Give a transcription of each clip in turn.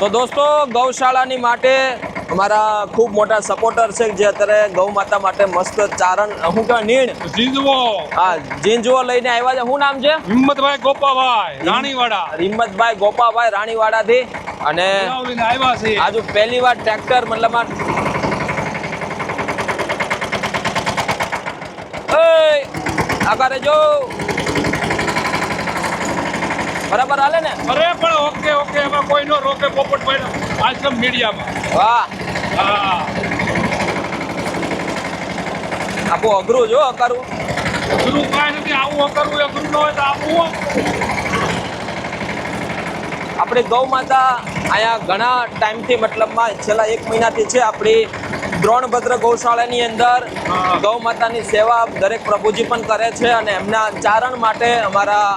તો દોસ્તો ગૌશાળાની માટે અમારા ખૂબ મોટા સપોર્ટર છે જે અત્યારે ગૌ માતા માટે મસ્ત ચારણ હું કે નીણ? જીંજવો. હા જીંજવો લઈને આવ્યા છે. શું નામ છે? હિંમતભાઈ ગોપાભાઈ રાણીવાડા. હિંમતભાઈ ગોપાભાઈ રાણીવાડા થી અને આવ્યા છે. આજુ પહેલી વાર ટ્રેક્ટર મતલબ આકારે જો બરાબર હાલે ને? અરે પણ ઓકે ઓકે એમાં કોઈ નો રોકે પોપટ ભાઈ આશ્રમ મીડિયામાં. વાહ. હા. આપો અઘરું જો અકારું અઘરું. કાંઈ નથી આવું અકારું અઘરું ન હોય તો આવું આપણે ગૌ માતા અહીંયા ઘણા ટાઈમથી મતલબમાં છેલ્લા એક મહિનાથી છે આપણી દ્રોણભદ્ર ગૌશાળાની અંદર. ગૌ માતાની સેવા દરેક પ્રભુજી પણ કરે છે અને એમના ચારણ માટે અમારા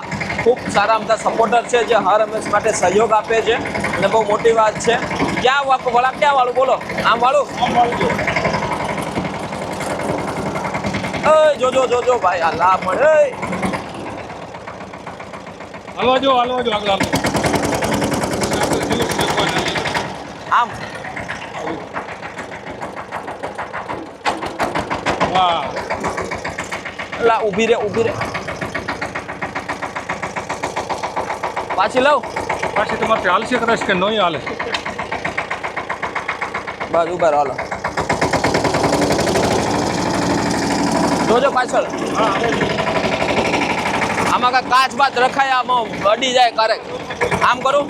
ખૂબ સારા અમથા સપોર્ટર છે જે હર હંમેશ માટે સહયોગ આપે છે. અને બહુ મોટી વાત છે. ક્યાં વાક વળા ક્યાં વાળું? બોલો. આમ વાળું? જોજો જોજો ભાઈ આ લા મળે હલવા જો હલવા જો આગળ આમ. વાહ. લા ઊભી રે ઊભી રે. પાછી લઉં? પાછી તમારે હાલશે કદાચ કે નહીં હાલે? બસ ઊભા હાલો. જોજો પાછળ. આમાં કાંઈ કાચ બાચ રખાય આમાં અડી જાય ક્યારેક. આમ કરું?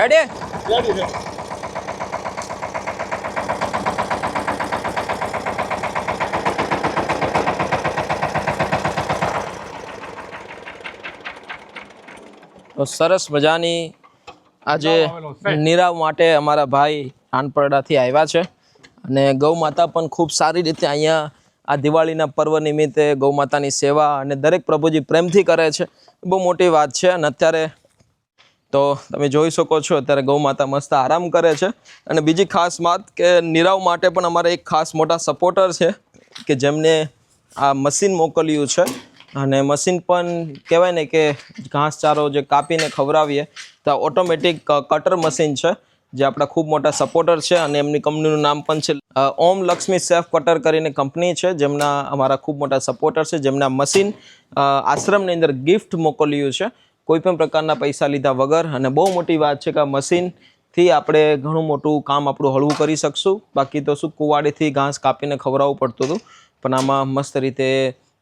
રેડી તો સરસ મજાની આજે નીરાવ માટે અમારા ભાઈ નાનપરડાથી આવ્યા છે. અને ગૌ માતા પણ ખૂબ સારી રીતે અહીંયા આ દિવાળીના પર્વ નિમિત્તે ગૌ માતાની સેવા અને દરેક પ્રભુજી પ્રેમથી કરે છે. બહુ મોટી વાત છે અને અત્યારે તો તમે જોઈ શકો છો અત્યારે ગૌ માતા મસ્ત આરામ કરે છે. અને બીજી ખાસ વાત કે નીરાવ માટે પણ અમારે એક ખાસ મોટા સપોર્ટર છે કે જેમને આ મશીન મોકલ્યું છે. અને મશીન પણ કહેવાય ને કે ઘાસચારો જે કાપીને ખવડાવીએ, તો ઓટોમેટિક કટર મશીન છે, જે આપણા ખૂબ મોટા સપોર્ટર છે અને એમની કંપનીનું નામ પણ છે ઓમ લક્ષ્મી સેફ કટર કરીને કંપની છે, જેમના અમારા ખૂબ મોટા સપોર્ટર છે, જેમના મશીન આશ્રમની અંદર ગિફ્ટ મોકલ્યું છે, કોઈ પણ પ્રકારના પૈસા લીધા વગર. અને બહુ મોટી વાત છે કે આ મશીનથી આપણે ઘણું મોટું કામ આપણું હળવું કરી શકશું. બાકી તો શું કુવાડીથી ઘાસ કાપીને ખવડાવવું પડતું હતું. પણ આમાં મસ્ત રીતે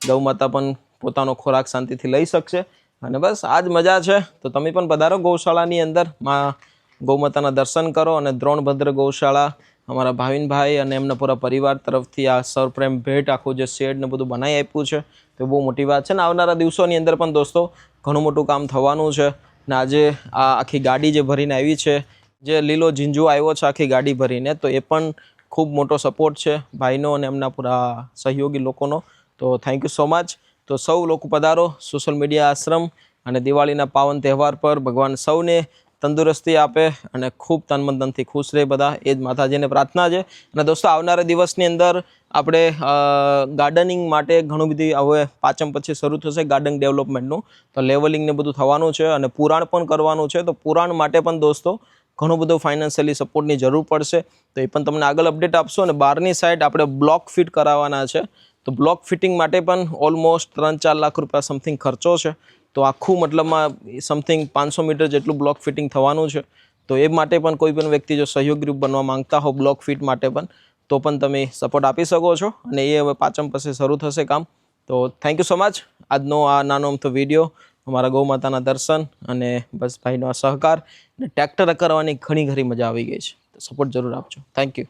ગૌ માતા પણ પોતાનો ખોરાક શાંતિથી લઈ શકશે. અને બસ આ જ મજા છે. તો તમે પણ પધારો ગૌશાળાની અંદર. માં ગૌમાતાના દર્શન કરો અને દ્રોણભદ્ર ગૌશાળા, અમારા ભાવિનભાઈ અને એમના પૂરા પરિવાર તરફથી આ સરપ્રેમ ભેટ, આખું જે શેડ ને બધું બનાવી આપ્યું છે, તો બહુ મોટી વાત છે. ને આવનારા દિવસોની અંદર પણ દોસ્તો, ઘણું મોટું કામ થવાનું છે. ને આજે આ આખી ગાડી જે ભરીને આવી છે, જે લીલો ઝીંઝુ આવ્યો છે આખી ગાડી ભરીને, તો એ પણ ખૂબ મોટો સપોર્ટ છે ભાઈનો અને એમના પૂરા સહયોગી લોકોનો. તો થેન્ક યુ સો મચ તો સૌ લોકો પધારો. સોશિયલ મીડિયા આશ્રમ અને દિવાળીના પાવન તહેવાર પર ભગવાન સૌને તંદુરસ્તી આપે અને ખૂબ તન મન ખુશ રહે બધા. એ જ માતાજીને પ્રાર્થના છે. અને દોસ્તો, આવનારા દિવસની અંદર આપણે ગાર્ડનિંગ માટે ઘણું બધી હવે પાંચમ પછી શરૂ થશે ગાર્ડન ડેવલપમેન્ટનું તો લેવલિંગને બધું થવાનું છે અને પુરાણ પણ કરવાનું છે. તો પુરાણ માટે પણ દોસ્તો, ઘણું બધું ફાઇનાન્શિયલી સપોર્ટની જરૂર પડશે. તો એ પણ તમને આગળ અપડેટ આપશો અને બહારની સાઈડ આપણે બ્લોક ફિટ કરાવવાના છે. તો બ્લોક ફિટિંગ માટે પણ ઓલમોસ્ટ ત્રણ ચાર લાખ રૂપિયા સમથિંગ ખર્ચો છે. તો આખું મતલબમાં સમથિંગ પાંચસો મીટર જેટલું બ્લોક ફિટિંગ થવાનું છે. તો એ માટે પણ કોઈ પણ વ્યક્તિ જો સહયોગ રૂપ બનવા માંગતા હો બ્લોક ફિટ માટે પણ, તો પણ તમે સપોર્ટ આપી શકો છો અને એ હવે પાંચમ પછી શરૂ થશે કામ. તો થેન્ક યુ સો મચ આજનો આ નાનો અમથો વીડિયો અમારા ગૌ માતાના દર્શન અને બસ ભાઈનો આ સહકાર અને ટ્રેક્ટર કરવાની ઘણી ઘણી મજા આવી ગઈ છે. તો સપોર્ટ જરૂર આપજો. Thank you